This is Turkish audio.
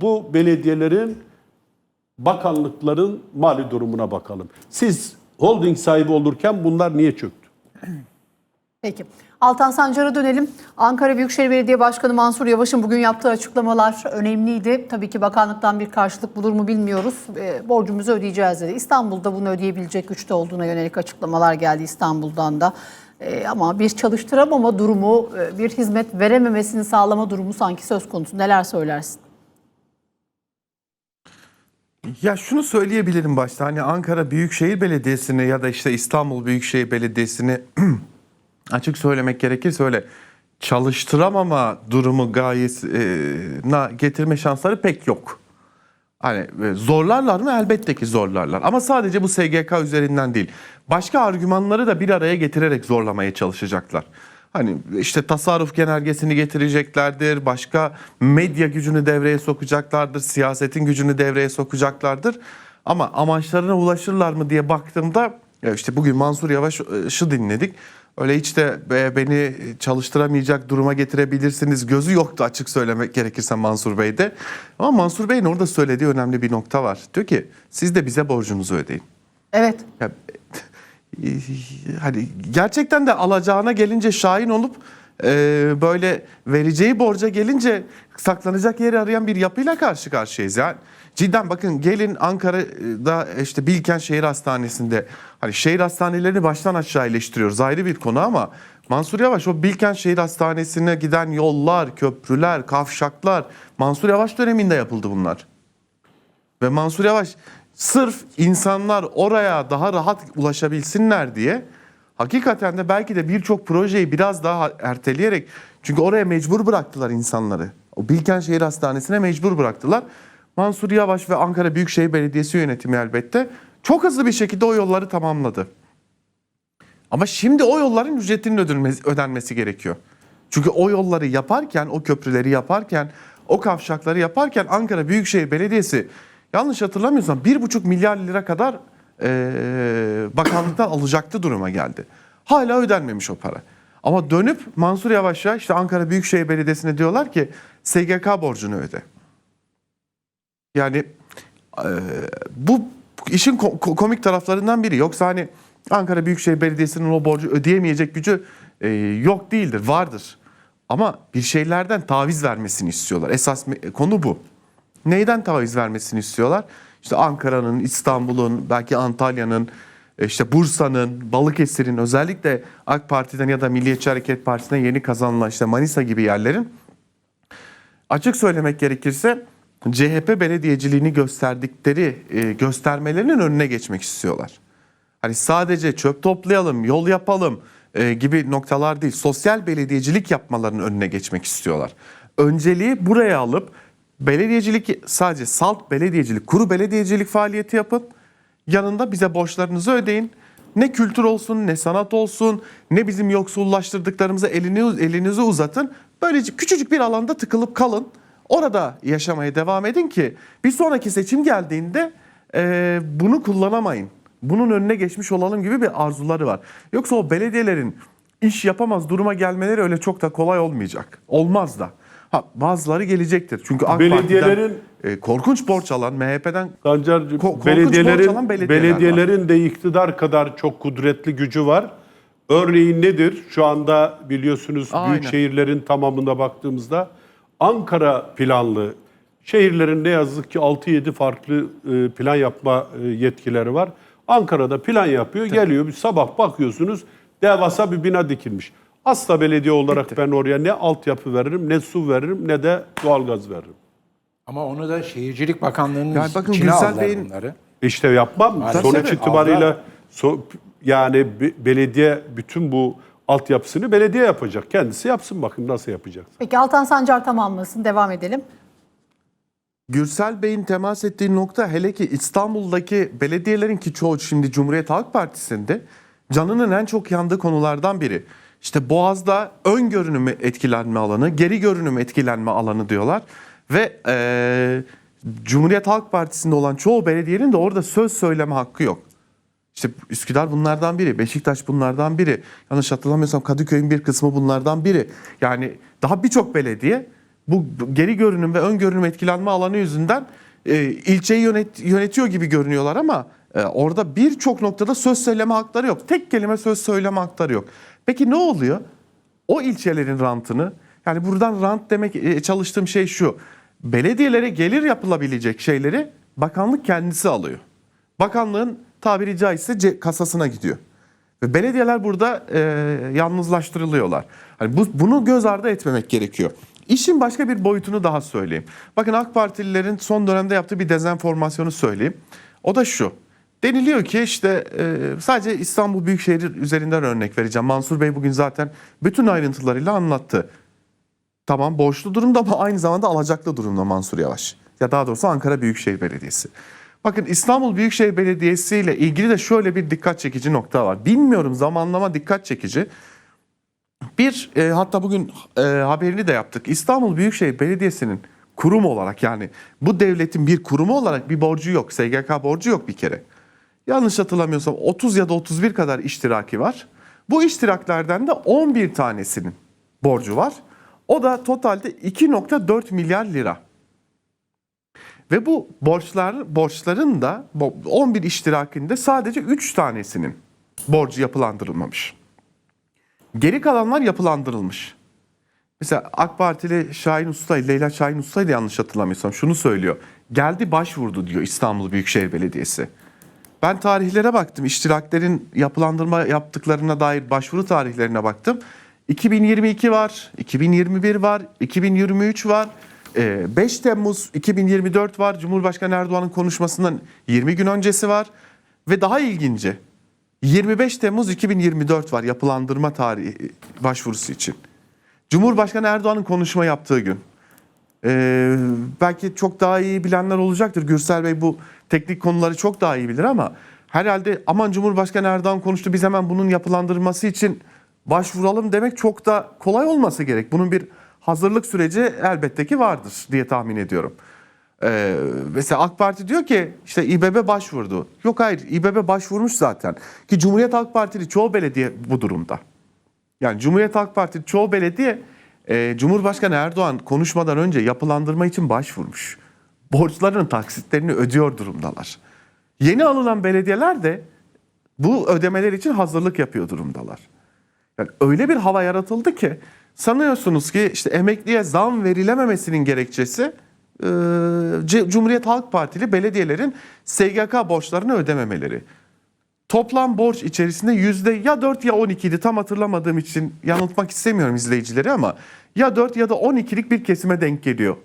Bu belediyelerin bakanlıkların mali durumuna bakalım. Siz holding sahibi olurken bunlar niye çöktü? Peki. Altan Sancar'a dönelim. Ankara Büyükşehir Belediye Başkanı Mansur Yavaş'ın bugün yaptığı açıklamalar önemliydi. Tabii ki bakanlıktan bir karşılık bulur mu bilmiyoruz. E, borcumuzu ödeyeceğiz dedi. İstanbul'da bunu ödeyebilecek güçte olduğuna yönelik açıklamalar geldi İstanbul'dan da. E, ama bir çalıştıramama durumu, e, bir hizmet verememesini sağlama durumu sanki söz konusu. Neler söylersin? Ya şunu söyleyebilirim başta hani Ankara Büyükşehir Belediyesi'ni ya da işte İstanbul Büyükşehir Belediyesi'ni açık söylemek gerekirse öyle çalıştıramama durumu gayesine getirme şansları pek yok. Hani e, zorlarlar mı? Elbette ki zorlarlar. Ama sadece bu SGK üzerinden değil. Başka argümanları da bir araya getirerek zorlamaya çalışacaklar. Hani işte tasarruf genelgesini getireceklerdir, başka medya gücünü devreye sokacaklardır, siyasetin gücünü devreye sokacaklardır. Ama amaçlarına ulaşırlar mı diye baktığımda ya işte bugün Mansur Yavaş'ı dinledik. Öyle hiç de "Be- beni çalıştıramayacak duruma getirebilirsiniz gözü yoktu açık söylemek gerekirse Mansur Bey'de. Ama Mansur Bey'in orada söylediği önemli bir nokta var. Diyor ki siz de bize borcunuzu ödeyin. Evet. Ya, hani gerçekten de alacağına gelince şahin olup e, böyle vereceği borca gelince saklanacak yeri arayan bir yapıyla karşı karşıyayız. Yani cidden bakın gelin Ankara'da işte Bilkent Şehir Hastanesi'nde hani şehir hastanelerini baştan aşağı eleştiriyoruz ayrı bir konu ama Mansur Yavaş o Bilkent Şehir Hastanesi'ne giden yollar, köprüler, kavşaklar Mansur Yavaş döneminde yapıldı bunlar. Ve Mansur Yavaş sırf insanlar oraya daha rahat ulaşabilsinler diye hakikaten de belki de birçok projeyi biraz daha erteleyerek çünkü oraya mecbur bıraktılar insanları. O Bilkent Şehir Hastanesi'ne mecbur bıraktılar. Mansur Yavaş ve Ankara Büyükşehir Belediyesi yönetimi elbette çok hızlı bir şekilde o yolları tamamladı. Ama şimdi o yolların ücretinin ödenmesi, gerekiyor. Çünkü o yolları yaparken, o köprüleri yaparken, o kavşakları yaparken Ankara Büyükşehir Belediyesi yanlış hatırlamıyorsam 1,5 milyar lira kadar eee, bakanlıktan alacaktı duruma geldi. Hala ödenmemiş o para. Ama dönüp Mansur Yavaş'a işte Ankara Büyükşehir Belediyesi'ne diyorlar ki SGK borcunu öde. Yani e, bu işin ko- ko- komik taraflarından biri. Yoksa hani Ankara Büyükşehir Belediyesi'nin o borcu ödeyemeyecek gücü e, yok değildir, vardır. Ama bir şeylerden taviz vermesini istiyorlar. Esas konu bu. Neyden taviz vermesini istiyorlar? İşte Ankara'nın, İstanbul'un, belki Antalya'nın, e, işte Bursa'nın, Balıkesir'in özellikle AK Parti'den ya da Milliyetçi Hareket Partisi'ne yeni kazanılan işte Manisa gibi yerlerin açık söylemek gerekirse CHP belediyeciliğini gösterdikleri e, göstermelerinin önüne geçmek istiyorlar. Hani sadece çöp toplayalım, yol yapalım e, gibi noktalar değil. Sosyal belediyecilik yapmalarının önüne geçmek istiyorlar. Önceliği buraya alıp belediyecilik sadece salt belediyecilik, kuru belediyecilik faaliyeti yapın. Yanında bize borçlarınızı ödeyin. Ne kültür olsun, ne sanat olsun, ne bizim yoksullaştırdıklarımıza elini, elinizi uzatın. Böylece küçücük bir alanda tıkılıp kalın. Orada yaşamaya devam edin ki bir sonraki seçim geldiğinde e, bunu kullanamayın. Bunun önüne geçmiş olalım gibi bir arzuları var. Yoksa o belediyelerin iş yapamaz duruma gelmeleri öyle çok da kolay olmayacak. Olmaz da. Ha, bazıları gelecektir. Çünkü AK Belediyelerin- Parti'den e, korkunç borç alan MHP'den Sancarcığım, Ko- korkunç borç belediyelerin, alan belediyeler belediyelerin de iktidar kadar çok kudretli gücü var. Örneğin nedir? Şu anda biliyorsunuz Aynen. büyük şehirlerin tamamında baktığımızda Ankara planlı şehirlerin ne yazık ki 6-7 farklı e, plan yapma e, yetkileri var. Ankara'da plan yapıyor, geliyor bir sabah bakıyorsunuz devasa bir bina dikilmiş. Asla belediye olarak ben oraya ne altyapı veririm, ne su veririm, ne de doğalgaz veririm. Ama onu da Şehircilik Bakanlığı'nın Yani bakın içine Gürsel aldılar Bey'in- bunları. İşte yapmam. Maalesef Sonuç evet, itibariyle aldılar. so- yani be- belediye bütün bu altyapısını belediye yapacak. Kendisi yapsın bakın nasıl yapacak. Peki Altan Sancar tamamlasın. Devam edelim. Gürsel Bey'in temas ettiği nokta hele ki İstanbul'daki belediyelerin ki çoğu şimdi Cumhuriyet Halk Partisi'nde canının en çok yandığı konulardan biri. İşte Boğaz'da ön görünüm etkilenme alanı, geri görünüm etkilenme alanı diyorlar. Ve eee, Cumhuriyet Halk Partisi'nde olan çoğu belediyenin de orada söz söyleme hakkı yok. İşte Üsküdar bunlardan biri, Beşiktaş bunlardan biri. Yanlış hatırlamıyorsam Kadıköy'ün bir kısmı bunlardan biri. Yani daha birçok belediye bu geri görünüm ve ön görünüm etkilenme alanı yüzünden e, ilçeyi yönet, yönetiyor gibi görünüyorlar ama e, orada birçok noktada söz söyleme hakları yok. Tek kelime söz söyleme hakları yok. Peki ne oluyor? O ilçelerin rantını yani buradan rant demek e, çalıştığım şey şu. Belediyelere gelir yapılabilecek şeyleri bakanlık kendisi alıyor. Bakanlığın tabiri caizse kasasına gidiyor. Ve belediyeler burada e, yalnızlaştırılıyorlar. Hani bu, bunu göz ardı etmemek gerekiyor. İşin başka bir boyutunu daha söyleyeyim. Bakın AK Partililerin son dönemde yaptığı bir dezenformasyonu söyleyeyim. O da şu. Deniliyor ki işte e, sadece İstanbul Büyükşehir üzerinden örnek vereceğim. Mansur Bey bugün zaten bütün ayrıntılarıyla anlattı. Tamam borçlu durumda ama aynı zamanda alacaklı durumda Mansur Yavaş. Ya daha doğrusu Ankara Büyükşehir Belediyesi. Bakın İstanbul Büyükşehir Belediyesi ile ilgili de şöyle bir dikkat çekici nokta var. Bilmiyorum zamanlama dikkat çekici. Bir e, hatta bugün e, haberini de yaptık. İstanbul Büyükşehir Belediyesi'nin kurum olarak yani bu devletin bir kurumu olarak bir borcu yok. SGK borcu yok bir kere. Yanlış hatırlamıyorsam 30 ya da 31 kadar iştiraki var. Bu iştiraklerden de 11 tanesinin borcu var. O da totalde 2.4 milyar lira. Ve bu borçlar borçların da bu 11 iştirakinde sadece 3 tanesinin borcu yapılandırılmamış. Geri kalanlar yapılandırılmış. Mesela AK Partili Şahin Usta, Leyla Şahin Usta da yanlış hatırlamıyorsam şunu söylüyor. Geldi başvurdu diyor İstanbul Büyükşehir Belediyesi. Ben tarihlere baktım. İştiraklerin yapılandırma yaptıklarına dair başvuru tarihlerine baktım. 2022 var, 2021 var, 2023 var. Ee, 5 Temmuz 2024 var. Cumhurbaşkanı Erdoğan'ın konuşmasından 20 gün öncesi var. Ve daha ilginci 25 Temmuz 2024 var yapılandırma tarihi başvurusu için. Cumhurbaşkanı Erdoğan'ın konuşma yaptığı gün. Ee, belki çok daha iyi bilenler olacaktır. Gürsel Bey bu teknik konuları çok daha iyi bilir ama herhalde aman Cumhurbaşkanı Erdoğan konuştu biz hemen bunun yapılandırması için başvuralım demek çok da kolay olması gerek. Bunun bir hazırlık süreci elbette ki vardır diye tahmin ediyorum. Ee, mesela AK Parti diyor ki işte İBB başvurdu. Yok hayır İBB başvurmuş zaten. Ki Cumhuriyet Halk Partili çoğu belediye bu durumda. Yani Cumhuriyet Halk Partisi çoğu belediye e, Cumhurbaşkanı Erdoğan konuşmadan önce yapılandırma için başvurmuş. Borçlarının taksitlerini ödüyor durumdalar. Yeni alınan belediyeler de bu ödemeler için hazırlık yapıyor durumdalar. Yani öyle bir hava yaratıldı ki sanıyorsunuz ki işte emekliye zam verilememesinin gerekçesi e, Cumhuriyet Halk Partili belediyelerin SGK borçlarını ödememeleri. Toplam borç içerisinde yüzde ya 4 ya 12 idi tam hatırlamadığım için yanıltmak istemiyorum izleyicileri ama ya 4 ya da 12'lik bir kesime denk geliyor